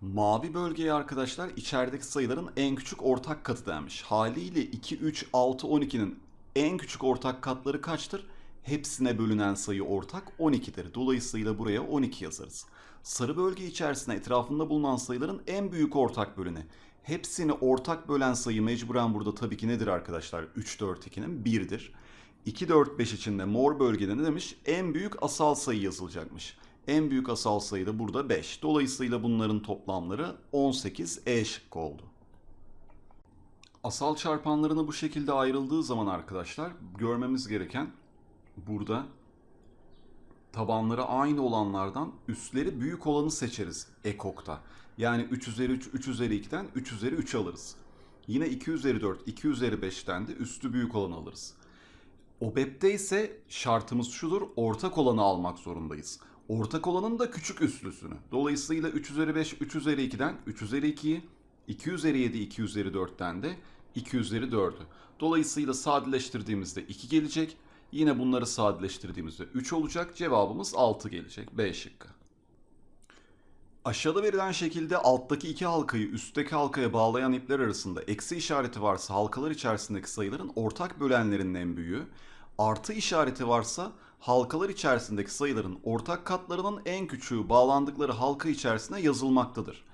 Mavi bölgeye arkadaşlar içerideki sayıların en küçük ortak katı denmiş. Haliyle 2, 3, 6, 12'nin en küçük ortak katları kaçtır? Hepsine bölünen sayı ortak 12'dir. Dolayısıyla buraya 12 yazarız. Sarı bölge içerisinde etrafında bulunan sayıların en büyük ortak böleni. Hepsini ortak bölen sayı mecburen burada tabii ki nedir arkadaşlar? 3, 4, 2'nin 1'dir. 2, 4, 5 içinde mor bölgede ne demiş? En büyük asal sayı yazılacakmış. En büyük asal sayı da burada 5. Dolayısıyla bunların toplamları 18 E şıkkı oldu. Asal çarpanlarına bu şekilde ayrıldığı zaman arkadaşlar görmemiz gereken burada tabanları aynı olanlardan üstleri büyük olanı seçeriz ekokta. Yani 3 üzeri 3, 3 üzeri 2'den 3 üzeri 3 alırız. Yine 2 üzeri 4, 2 üzeri 5'ten de üstü büyük olanı alırız. OBEP'te ise şartımız şudur, ortak olanı almak zorundayız. Ortak olanın da küçük üslüsünü. Dolayısıyla 3 üzeri 5, 3 üzeri 2'den 3 üzeri 2'yi, 2 üzeri 7, 2 üzeri 4'ten de 2 üzeri 4'ü. Dolayısıyla sadeleştirdiğimizde 2 gelecek. Yine bunları sadeleştirdiğimizde 3 olacak. Cevabımız 6 gelecek. B şıkkı. Aşağıda verilen şekilde alttaki iki halkayı üstteki halkaya bağlayan ipler arasında eksi işareti varsa halkalar içerisindeki sayıların ortak bölenlerinin en büyüğü, artı işareti varsa halkalar içerisindeki sayıların ortak katlarının en küçüğü bağlandıkları halka içerisine yazılmaktadır.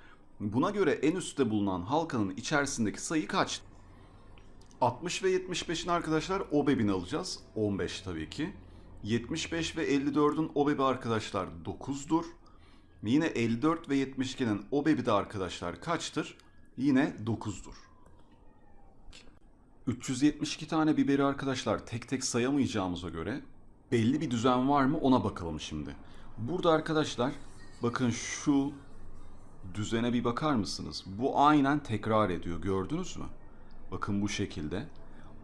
Buna göre en üstte bulunan halkanın içerisindeki sayı kaç? 60 ve 75'in arkadaşlar OBEB'ini alacağız. 15 tabii ki. 75 ve 54'ün OBEB'i arkadaşlar 9'dur. Yine 54 ve 72'nin OBEB'i de arkadaşlar kaçtır? Yine 9'dur. 372 tane biberi arkadaşlar tek tek sayamayacağımıza göre belli bir düzen var mı ona bakalım şimdi. Burada arkadaşlar bakın şu düzene bir bakar mısınız? Bu aynen tekrar ediyor gördünüz mü? Bakın bu şekilde.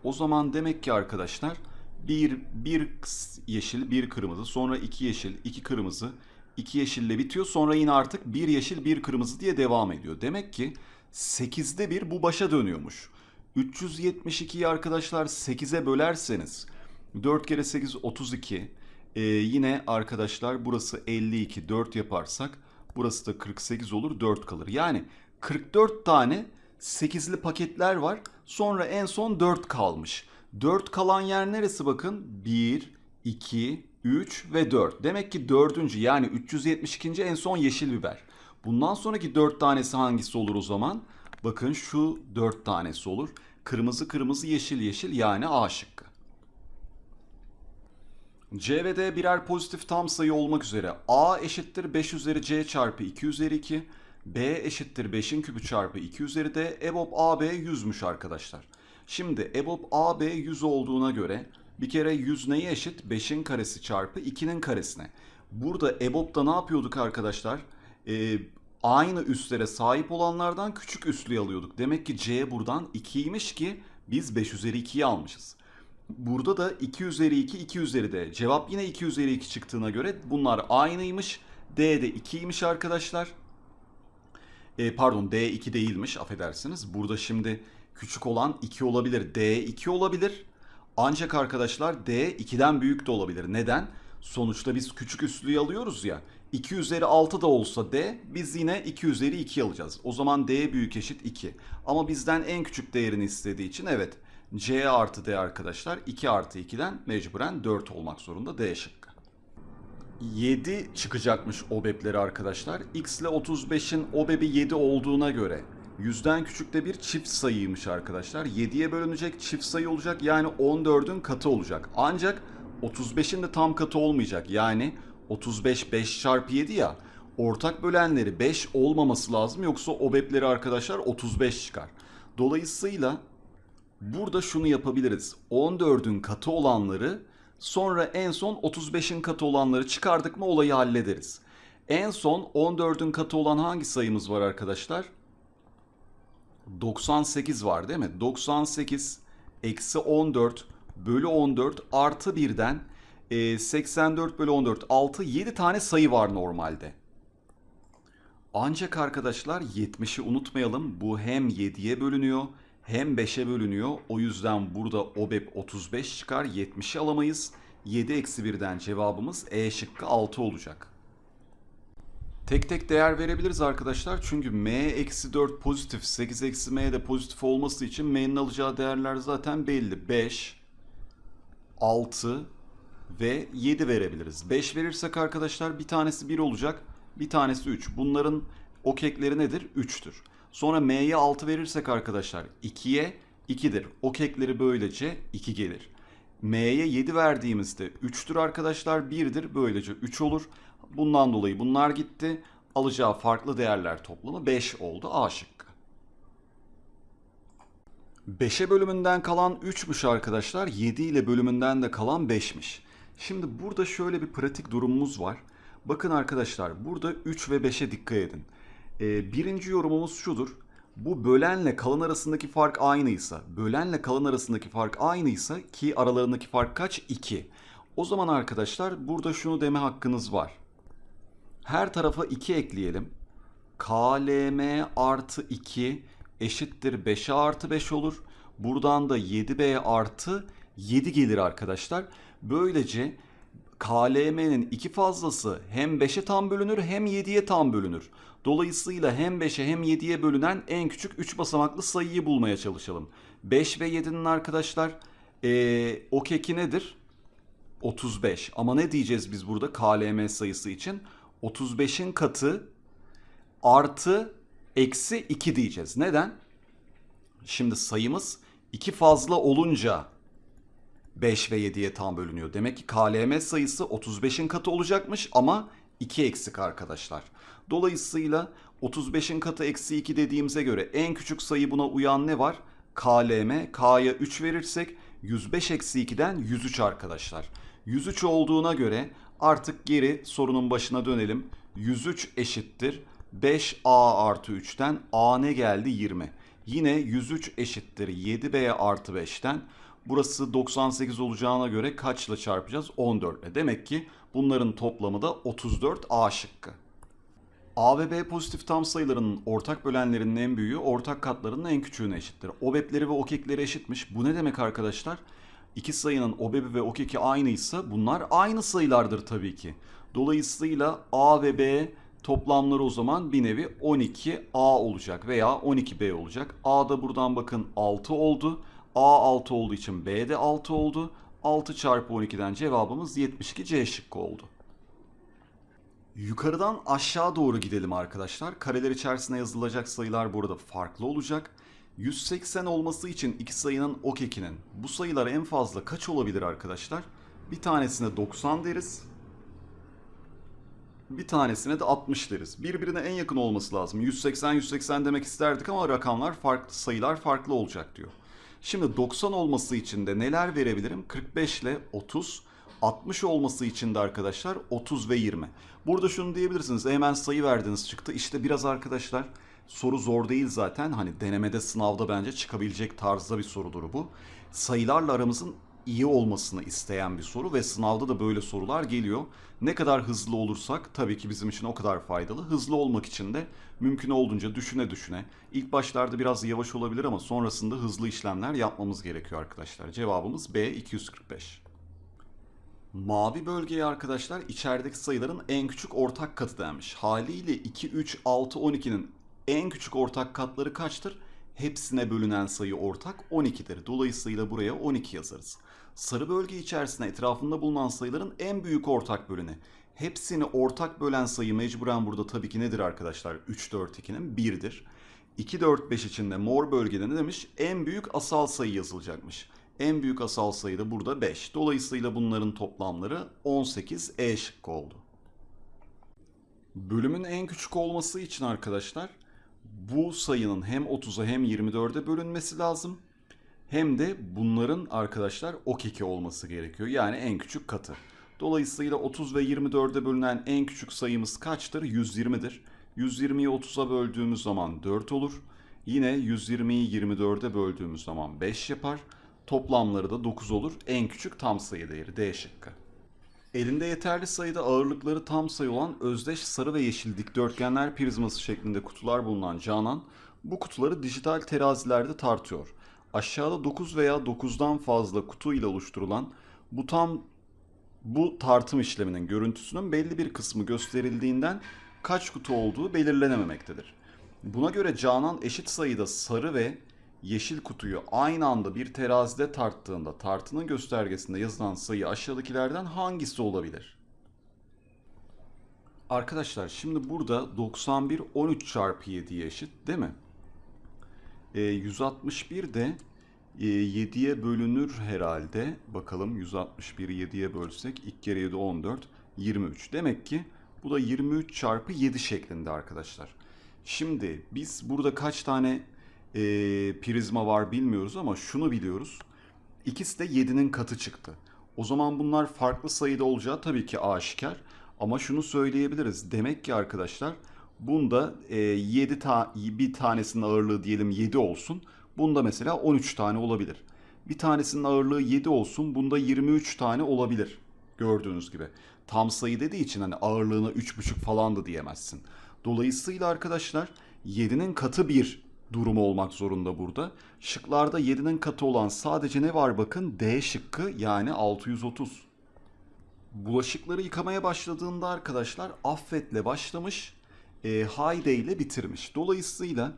O zaman demek ki arkadaşlar bir, bir yeşil, bir kırmızı, sonra iki yeşil, iki kırmızı, iki yeşille bitiyor. Sonra yine artık bir yeşil, bir kırmızı diye devam ediyor. Demek ki 8'de bir bu başa dönüyormuş. 372'yi arkadaşlar 8'e bölerseniz 4 kere 8 32. Ee, yine arkadaşlar burası 52 4 yaparsak burası da 48 olur 4 kalır. Yani 44 tane 8'li paketler var. Sonra en son 4 kalmış. 4 kalan yer neresi bakın? 1, 2, 3 ve 4. Demek ki 4. yani 372. en son yeşil biber. Bundan sonraki 4 tanesi hangisi olur o zaman? Bakın şu 4 tanesi olur. Kırmızı kırmızı yeşil yeşil yani A şıkkı. C ve D birer pozitif tam sayı olmak üzere A eşittir 5 üzeri C çarpı 2 üzeri 2. B eşittir 5'in küpü çarpı 2 üzeri D. EBOB AB 100'müş arkadaşlar. Şimdi EBOB AB 100 olduğuna göre bir kere 100 neye eşit? 5'in karesi çarpı 2'nin karesine. Burada EBOB'da ne yapıyorduk arkadaşlar? Ee, aynı üslere sahip olanlardan küçük üslüğü alıyorduk. Demek ki C buradan 2'ymiş ki biz 5 üzeri 2'yi almışız. Burada da 2 üzeri 2, 2 üzeri D. Cevap yine 2 üzeri 2 çıktığına göre bunlar aynıymış. D de 2'ymiş arkadaşlar. E, pardon D2 değilmiş affedersiniz. Burada şimdi küçük olan 2 olabilir. D2 olabilir. Ancak arkadaşlar D 2'den büyük de olabilir. Neden? Sonuçta biz küçük üslüğü alıyoruz ya. 2 üzeri 6 da olsa D biz yine 2 üzeri 2 alacağız. O zaman D büyük eşit 2. Ama bizden en küçük değerini istediği için evet C artı D arkadaşlar 2 artı 2'den mecburen 4 olmak zorunda D şıkkı. 7 çıkacakmış OBEB'leri arkadaşlar. X ile 35'in OBEB'i 7 olduğuna göre yüzden küçük de bir çift sayıymış arkadaşlar. 7'ye bölünecek çift sayı olacak yani 14'ün katı olacak. Ancak 35'in de tam katı olmayacak. Yani 35 5 çarpı 7 ya ortak bölenleri 5 olmaması lazım yoksa OBEB'leri arkadaşlar 35 çıkar. Dolayısıyla burada şunu yapabiliriz. 14'ün katı olanları Sonra en son 35'in katı olanları çıkardık mı olayı hallederiz. En son 14'ün katı olan hangi sayımız var arkadaşlar? 98 var değil mi? 98 eksi 14 bölü 14 artı 1'den e, 84 bölü 14 6 7 tane sayı var normalde. Ancak arkadaşlar 70'i unutmayalım. Bu hem 7'ye bölünüyor hem 5'e bölünüyor. O yüzden burada OBEP 35 çıkar. 70'i alamayız. 7 eksi 1'den cevabımız E şıkkı 6 olacak. Tek tek değer verebiliriz arkadaşlar. Çünkü m eksi 4 pozitif, 8 eksi m de pozitif olması için m'nin alacağı değerler zaten belli. 5, 6 ve 7 verebiliriz. 5 verirsek arkadaşlar bir tanesi 1 olacak, bir tanesi 3. Bunların okekleri nedir? 3'tür. Sonra m'ye 6 verirsek arkadaşlar 2'ye 2'dir. Okekleri böylece 2 gelir. M'ye 7 verdiğimizde 3'tür arkadaşlar 1'dir. Böylece 3 olur. Bundan dolayı bunlar gitti. Alacağı farklı değerler toplamı 5 oldu A şıkkı. 5'e bölümünden kalan 3'müş arkadaşlar. 7 ile bölümünden de kalan 5'miş. Şimdi burada şöyle bir pratik durumumuz var. Bakın arkadaşlar burada 3 ve 5'e dikkat edin. Ee, birinci yorumumuz şudur. Bu bölenle kalan arasındaki fark aynıysa, bölenle kalan arasındaki fark aynıysa ki aralarındaki fark kaç? 2. O zaman arkadaşlar burada şunu deme hakkınız var. Her tarafa 2 ekleyelim. KLM artı 2 eşittir 5'e artı 5 olur. Buradan da 7B artı 7 gelir arkadaşlar. Böylece KLM'nin iki fazlası hem 5'e tam bölünür hem 7'ye tam bölünür. Dolayısıyla hem 5'e hem 7'ye bölünen en küçük 3 basamaklı sayıyı bulmaya çalışalım. 5 ve 7'nin arkadaşlar ee, o keki nedir? 35. Ama ne diyeceğiz biz burada KLM sayısı için? 35'in katı artı eksi 2 diyeceğiz. Neden? Şimdi sayımız 2 fazla olunca 5 ve 7'ye tam bölünüyor. Demek ki KLM sayısı 35'in katı olacakmış ama 2 eksik arkadaşlar. Dolayısıyla 35'in katı eksi 2 dediğimize göre en küçük sayı buna uyan ne var? KLM, K'ya 3 verirsek 105 eksi 2'den 103 arkadaşlar. 103 olduğuna göre artık geri sorunun başına dönelim. 103 eşittir 5A artı 3'ten A ne geldi? 20. Yine 103 eşittir 7B artı 5'ten. Burası 98 olacağına göre kaçla çarpacağız? 14 ile. Demek ki bunların toplamı da 34 A şıkkı. A ve B pozitif tam sayılarının ortak bölenlerinin en büyüğü ortak katlarının en küçüğüne eşittir. OBEP'leri ve OKEK'leri eşitmiş. Bu ne demek arkadaşlar? İki sayının OBEP'i ve OKEK'i aynıysa bunlar aynı sayılardır tabii ki. Dolayısıyla A ve B toplamları o zaman bir nevi 12A olacak veya 12B olacak. A da buradan bakın 6 oldu. A 6 olduğu için B de 6 oldu. 6 çarpı 12'den cevabımız 72 C şıkkı oldu. Yukarıdan aşağı doğru gidelim arkadaşlar. Kareler içerisine yazılacak sayılar burada farklı olacak. 180 olması için iki sayının ok ekinin bu sayılar en fazla kaç olabilir arkadaşlar? Bir tanesine 90 deriz. Bir tanesine de 60 deriz. Birbirine en yakın olması lazım. 180 180 demek isterdik ama rakamlar farklı, sayılar farklı olacak diyor. Şimdi 90 olması için de neler verebilirim? 45 ile 30. 60 olması için de arkadaşlar 30 ve 20. Burada şunu diyebilirsiniz. Hemen sayı verdiniz çıktı. İşte biraz arkadaşlar soru zor değil zaten. Hani denemede sınavda bence çıkabilecek tarzda bir sorudur bu. Sayılarla aramızın iyi olmasını isteyen bir soru ve sınavda da böyle sorular geliyor. Ne kadar hızlı olursak tabii ki bizim için o kadar faydalı. Hızlı olmak için de mümkün olduğunca düşüne düşüne. İlk başlarda biraz yavaş olabilir ama sonrasında hızlı işlemler yapmamız gerekiyor arkadaşlar. Cevabımız B 245. Mavi bölgeye arkadaşlar içerideki sayıların en küçük ortak katı denmiş. Haliyle 2, 3, 6, 12'nin en küçük ortak katları kaçtır? Hepsine bölünen sayı ortak 12'dir. Dolayısıyla buraya 12 yazarız. Sarı bölge içerisinde etrafında bulunan sayıların en büyük ortak böleni. Hepsini ortak bölen sayı mecburen burada tabii ki nedir arkadaşlar? 3, 4, 2'nin 1'dir. 2, 4, 5 içinde mor bölgede ne demiş? En büyük asal sayı yazılacakmış. En büyük asal sayı da burada 5. Dolayısıyla bunların toplamları 18 E şıkkı oldu. Bölümün en küçük olması için arkadaşlar bu sayının hem 30'a hem 24'e bölünmesi lazım. Hem de bunların arkadaşlar ok 2 olması gerekiyor. Yani en küçük katı. Dolayısıyla 30 ve 24'e bölünen en küçük sayımız kaçtır? 120'dir. 120'yi 30'a böldüğümüz zaman 4 olur. Yine 120'yi 24'e böldüğümüz zaman 5 yapar. Toplamları da 9 olur. En küçük tam sayı değeri D şıkkı. Elinde yeterli sayıda ağırlıkları tam sayı olan özdeş sarı ve yeşil dikdörtgenler prizması şeklinde kutular bulunan Canan bu kutuları dijital terazilerde tartıyor. Aşağıda 9 veya 9'dan fazla kutu ile oluşturulan bu tam bu tartım işleminin görüntüsünün belli bir kısmı gösterildiğinden kaç kutu olduğu belirlenememektedir. Buna göre Canan eşit sayıda sarı ve yeşil kutuyu aynı anda bir terazide tarttığında tartının göstergesinde yazılan sayı aşağıdakilerden hangisi olabilir? Arkadaşlar şimdi burada 91 13 çarpı 7'ye eşit değil mi? E, 161 de e, 7'ye bölünür herhalde. Bakalım 161'i 7'ye bölsek 2 kere 7 14 23. Demek ki bu da 23 çarpı 7 şeklinde arkadaşlar. Şimdi biz burada kaç tane e, prizma var bilmiyoruz ama şunu biliyoruz. İkisi de 7'nin katı çıktı. O zaman bunlar farklı sayıda olacağı tabii ki aşikar. Ama şunu söyleyebiliriz. Demek ki arkadaşlar bunda e, 7 ta bir tanesinin ağırlığı diyelim 7 olsun. Bunda mesela 13 tane olabilir. Bir tanesinin ağırlığı 7 olsun. Bunda 23 tane olabilir. Gördüğünüz gibi. Tam sayı dediği için hani ağırlığına 3,5 falan da diyemezsin. Dolayısıyla arkadaşlar 7'nin katı bir durumu olmak zorunda burada. Şıklarda 7'nin katı olan sadece ne var bakın? D şıkkı yani 630. Bulaşıkları yıkamaya başladığında arkadaşlar affetle başlamış, e, hayde ile bitirmiş. Dolayısıyla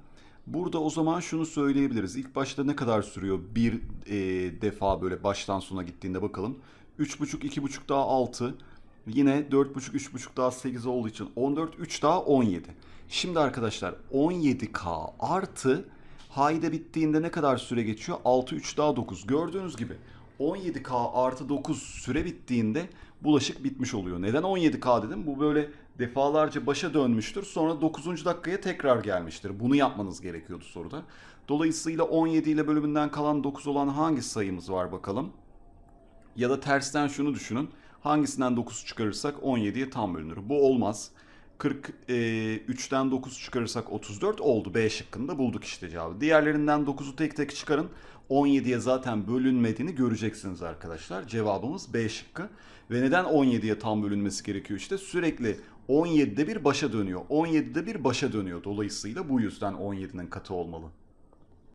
burada o zaman şunu söyleyebiliriz. İlk başta ne kadar sürüyor bir e, defa böyle baştan sona gittiğinde bakalım. 3,5, 2,5 daha 6. Yine 4,5, 3,5 daha 8 olduğu için 14, 3 daha 17. Şimdi arkadaşlar 17K artı hayde bittiğinde ne kadar süre geçiyor? 6, 3 daha 9. Gördüğünüz gibi 17K artı 9 süre bittiğinde bulaşık bitmiş oluyor. Neden 17K dedim? Bu böyle defalarca başa dönmüştür. Sonra 9. dakikaya tekrar gelmiştir. Bunu yapmanız gerekiyordu soruda. Dolayısıyla 17 ile bölümünden kalan 9 olan hangi sayımız var bakalım? Ya da tersten şunu düşünün. Hangisinden 9 çıkarırsak 17'ye tam bölünür. Bu olmaz. 43'ten 9 çıkarırsak 34 oldu. B şıkkında bulduk işte cevabı. Diğerlerinden 9'u tek tek çıkarın. 17'ye zaten bölünmediğini göreceksiniz arkadaşlar. Cevabımız B şıkkı. Ve neden 17'ye tam bölünmesi gerekiyor işte? Sürekli 17'de bir başa dönüyor. 17'de bir başa dönüyor. Dolayısıyla bu yüzden 17'nin katı olmalı.